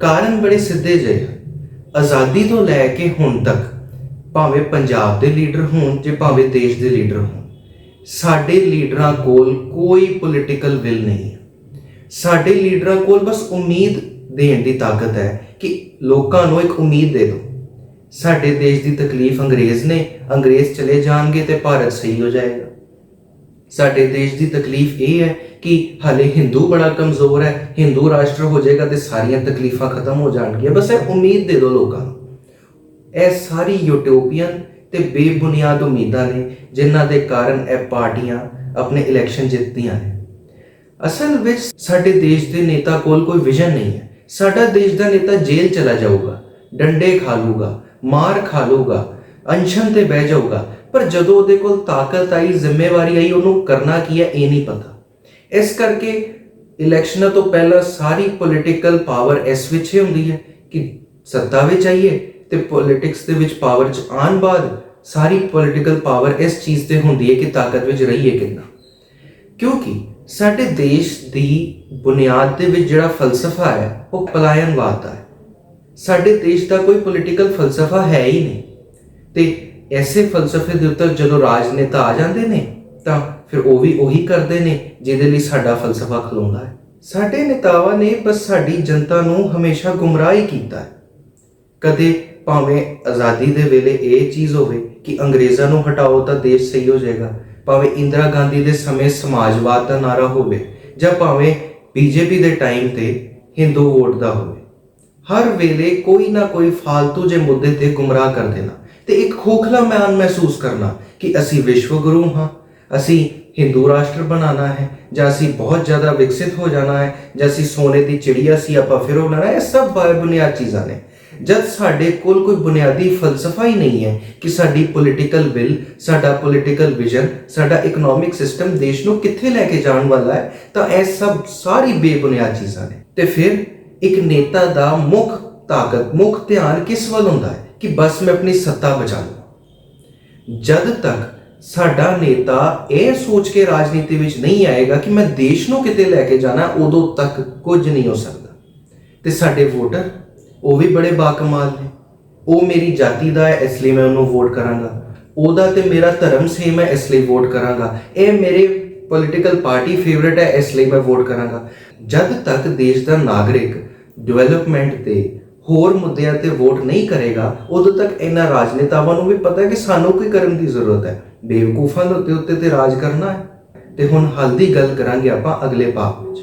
ਕਾਰਨ ਬੜੇ ਸਿੱਧੇ ਜਿਹੇ ਆਜ਼ਾਦੀ ਤੋਂ ਲੈ ਕੇ ਹੁਣ ਤੱਕ ਭਾਵੇਂ ਪੰਜਾਬ ਦੇ ਲੀਡਰ ਹੋਣ ਜੇ ਭਾਵੇਂ ਦੇਸ਼ ਦੇ ਲੀਡਰ ਹੋਣ, ਸਾਡੇ ਲੀਡਰਾਂ ਕੋਲ ਕੋਈ ਪੋਲੀਟੀਕਲ ਵਿਲ ਨਹੀਂ ਸਾਡੇ ਲੀਡਰਾਂ ਕੋਲ ਬਸ ਉਮੀਦ ਦੇਣ ਦੀ ਤਾਕਤ ਹੈ ਕਿ ਲੋਕਾਂ ਨੂੰ ਇੱਕ ਉਮੀਦ ਦੇ ਦਿਓ। ਸਾਡੇ ਦੇਸ਼ ਦੀ ਤਕਲੀਫ ਅੰਗਰੇਜ਼ ਨੇ, ਅੰਗਰੇਜ਼ ਚਲੇ ਜਾਣਗੇ ਤੇ ਭਾਰਤ ਸਹੀ ਹੋ ਜਾਏਗਾ। ਸਾਡੇ ਦੇਸ਼ ਦੀ ਤਕਲੀਫ ਇਹ ਹੈ ਕਿ ਹਲੇ ਹਿੰਦੂ ਬੜਾ ਕਮਜ਼ੋਰ ਹੈ ਹਿੰਦੂ ਰਾਸ਼ਟਰ ਹੋ ਜਾਏਗਾ ਤੇ ਸਾਰੀਆਂ ਤਕਲੀਫਾਂ ਖਤਮ ਹੋ ਜਾਣਗੀਆਂ। ਬਸ ਇਹ ਉਮੀਦ ਦੇ ਦਿਓ ਲੋਕਾਂ ਨੂੰ। ਇਹ ਸਾਰੀ ਯੂਟੋਪੀਅਨ ਤੇ ਬੇਬੁਨਿਆਦ ਉਮੀਦਾਂ ਨੇ, ਜਿਨ੍ਹਾਂ ਦੇ ਕਾਰਨ ਇਹ ਪਾਰਟੀਆਂ ਆਪਣੇ ਇਲੈਕਸ਼ਨ ਜਿੱਤਦੀਆਂ ਨੇ। ਅਸਲ ਵਿੱਚ ਸਾਡੇ ਦੇਸ਼ ਦੇ ਨੇਤਾ ਕੋਲ ਕੋਈ ਵਿਜ਼ਨ ਨਹੀਂ ਹੈ। ਸਾਡਾ ਦੇਸ਼ ਦਾ ਨੇਤਾ ਜੇਲ੍ਹ ਚਲਾ ਜਾਊਗਾ, ਡੰਡੇ ਖਾ ਲੂਗਾ ਮਾਰ ਖਾ ਲੂਗਾ ਅਨਸ਼ਨ ਤੇ ਬਹਿ ਜਾਊਗਾ। ਪਰ ਜਦੋਂ ਉਹਦੇ ਕੋਲ ਤਾਕਤ ਆਈ, ਜ਼ਿੰਮੇਵਾਰੀ ਆਈ, ਉਹਨੂੰ ਕਰਨਾ ਕੀ ਹੈ, ਇਹ ਨਹੀਂ ਪਤਾ। ਇਸ ਕਰਕੇ ਇਲੈਕਸ਼ਨਾਂ ਤੋਂ ਪਹਿਲਾਂ ਸਾਰੀ ਪੋਲੀਟੀਕਲ ਪਾਵਰ ਇਸ ਵਿੱਚ ਹੀ ਹੁੰਦੀ ਹੈ ਕਿ ਸੱਤਾ ਵਿੱਚ ਆਈਏ ਤੇ ਪੋਲਿਟਿਕਸ ਦੇ ਵਿੱਚ ਪਾਵਰ ਚ ਆਉਣ ਬਾਅਦ ਸਾਰੀ ਪੋਲੀਟੀਕਲ ਪਾਵਰ ਇਸ ਚੀਜ਼ ਤੇ ਹੁੰਦੀ ਹੈ ਕਿ ਤਾਕਤ ਵਿੱਚ ਰਹੀਏ ਕਿੰਨਾ। ਕਿਉਂਕਿ ਸਾਡੇ ਦੇਸ਼ ਦੀ ਬੁਨਿਆਦ ਦੇ ਵਿੱਚ ਜਿਹੜਾ ਫਲਸਫਾ ਹੈ, ਉਹ ਪਲਾਇਨਵਾਦ ਦਾ ਹੈ। ਸਾਡੇ ਦੇਸ਼ ਦਾ ਕੋਈ ਪੋਲੀਟੀਕਲ ਫਲਸਫਾ ਹੈ ਹੀ ਨਹੀਂ। ਤੇ ਐਸੇ ਫਲਸਫੇ ਦੇ ਉੱਤੇ ਜਦੋਂ ਰਾਜਨੇਤਾ ਆ ਜਾਂਦੇ ਨੇ, ਤਾਂ ਫਿਰ ਉਹ ਵੀ ਉਹੀ ਕਰਦੇ ਨੇ, ਜਿਹਦੇ ਲਈ ਸਾਡਾ ਫਲਸਫਾ ਖਲੋਂਦਾ ਹੈ। ਸਾਡੇ ਨੇਤਾਵਾਂ ਨੇ ਬਸ ਸਾਡੀ ਜਨਤਾ ਨੂੰ ਹਮੇਸ਼ਾ ਗੁੰਮਰਾਹ ਹੀ ਕੀਤਾ ਹੈ। ਕਦੇ ਭਾਵੇਂ ਆਜ਼ਾਦੀ ਦੇ ਵੇਲੇ ਇਹ ਚੀਜ਼ ਹੋਵੇ ਕਿ ਅੰਗਰੇਜ਼ਾਂ ਨੂੰ ਹਟਾਓ ਤਾਂ ਦੇਸ਼ ਸਹੀ ਹੋ ਜਾਏਗਾ, ਭਾਵੇਂ ਇੰਦਰਾ ਗਾਂਧੀ ਦੇ ਸਮੇਂ ਸਮਾਜਵਾਦ ਦਾ ਨਾਰਾ ਹੋਵੇ, ਜਾਂ ਭਾਵੇਂ ਬੀਜੇਪੀ ਦੇ ਟਾਈਮ ਤੇ ਹਿੰਦੂ ਵੋਟ ਦਾ ਹੋਵੇ। ਹਰ ਵੇਲੇ ਕੋਈ ਨਾ ਕੋਈ ਫਾਲਤੂ ਜੇ ਮੁੱਦੇ ਤੇ ਗੁੰਮਰਾਹ ਕਰ ਦੇਣਾ। ਤੇ ਇੱਕ ਖੋਖਲਾ ਮਾਨ ਮਹਿਸੂਸ ਕਰਨਾ ਕਿ ਅਸੀਂ ਵਿਸ਼ਵ ਗੁਰੂ ਹਾਂ, ਅਸੀਂ ਹਿੰਦੂ ਰਾਸ਼ਟਰ ਬਣਾਉਣਾ ਹੈ, ਜਾਂ ਅਸੀਂ ਬਹੁਤ ਜ਼ਿਆਦਾ ਵਿਕਸਿਤ ਹੋ ਜਾਣਾ ਹੈ, ਜਾਂ ਅਸੀਂ ਸੋਨੇ ਦੀ ਚਿੜੀਆ ਸੀ, ਆਪਾਂ ਫਿਰ ਉਹ ਲੈਣਾ, ਇਹ ਸਭ ਬੁਨਿਆਦ ਚੀਜ਼ਾਂ ਨੇ। ਜਦ ਸਾਡੇ ਕੋਲ ਕੋਈ ਬੁਨਿਆਦੀ ਫਲਸਫਾ ਹੀ ਨਹੀਂ ਹੈ ਕਿ ਸਾਡੀ ਪੋਲੀਟੀਕਲ ਵਿਲ ਸਾਡਾ ਪੋਲੀਟੀਕਲ ਵਿਜ਼ਨ ਸਾਡਾ ਇਕਨੋਮਿਕ ਸਿਸਟਮ ਦੇਸ਼ ਨੂੰ ਕਿੱਥੇ ਲੈ ਕੇ ਜਾਣ ਵਾਲਾ ਹੈ, ਤਾਂ ਇਹ ਸਭ ਸਾਰੀ ਬੇਬੁਨਿਆਦ ਚੀਜ਼ਾਂ ਨੇ। ਤੇ ਫਿਰ ਇੱਕ ਨੇਤਾ ਦਾ ਮੁੱਖ ਤਾਕਤ, ਮੁੱਖ ਧਿਆਨ ਕਿਸ ਵੱਲ ਹੁੰਦਾ ਹੈ? ਕਿ ਬਸ ਮੈਂ ਆਪਣੀ ਸੱਤਾ ਬਚਾ ਲਵਾਂ। ਜਦ ਤੱਕ ਸਾਡਾ ਨੇਤਾ ਇਹ ਸੋਚ ਕੇ ਰਾਜਨੀਤੀ ਵਿੱਚ ਨਹੀਂ ਆਏਗਾ ਕਿ ਮੈਂ ਦੇਸ਼ ਨੂੰ ਕਿਤੇ ਲੈ ਕੇ ਜਾਣਾ, ਉਦੋਂ ਤੱਕ ਕੁਝ ਨਹੀਂ ਹੋ ਸਕਦਾ। ਤੇ ਸਾਡੇ ਵੋਟਰ, ਉਹ ਵੀ ਬੜੇ ਬਾਕਮਾਲ ਨੇ। ਉਹ ਮੇਰੀ ਜਾਤੀ ਦਾ ਹੈ, ਇਸ ਲਈ ਮੈਂ ਉਹਨੂੰ ਵੋਟ ਕਰਾਂਗਾ। ਉਹਦਾ ਤੇ ਮੇਰਾ ਧਰਮ ਸੇਮ ਹੈ, ਇਸ ਲਈ ਵੋਟ ਕਰਾਂਗਾ। ਇਹ ਮੇਰੇ ਪੋਲੀਟੀਕਲ ਪਾਰਟੀ ਫੇਵਰਿਟ ਹੈ, ਇਸ ਲਈ ਮੈਂ ਵੋਟ ਕਰਾਂਗਾ। ਜਦ ਤੱਕ ਦੇਸ਼ ਦਾ ਨਾਗਰਿਕ ਡਿਵੈਲਪਮੈਂਟ ਤੇ ਹੋਰ ਮੁੱਦਿਆਂ ਤੇ ਵੋਟ ਨਹੀਂ ਕਰੇਗਾ, ਉਦੋਂ ਤੱਕ ਇਹਨਾਂ ਰਾਜਨੇਤਾਵਾਂ ਨੂੰ ਵੀ ਪਤਾ ਹੈ ਕਿ ਸਾਨੂੰ ਕੀ ਕਰਨ ਦੀ ਜ਼ਰੂਰਤ ਹੈ। ਬੇਵਕੂਫਾਂ ਦੇ ਉੱਤੇ ਉੱਤੇ ਤੇ ਰਾਜ ਕਰਨਾ ਹੈ। ਤੇ ਹੁਣ ਹੱਲ ਦੀ ਗੱਲ ਕਰਾਂਗੇ ਆਪਾਂ ਅਗਲੇ ਪਾਪ ਵਿੱਚ।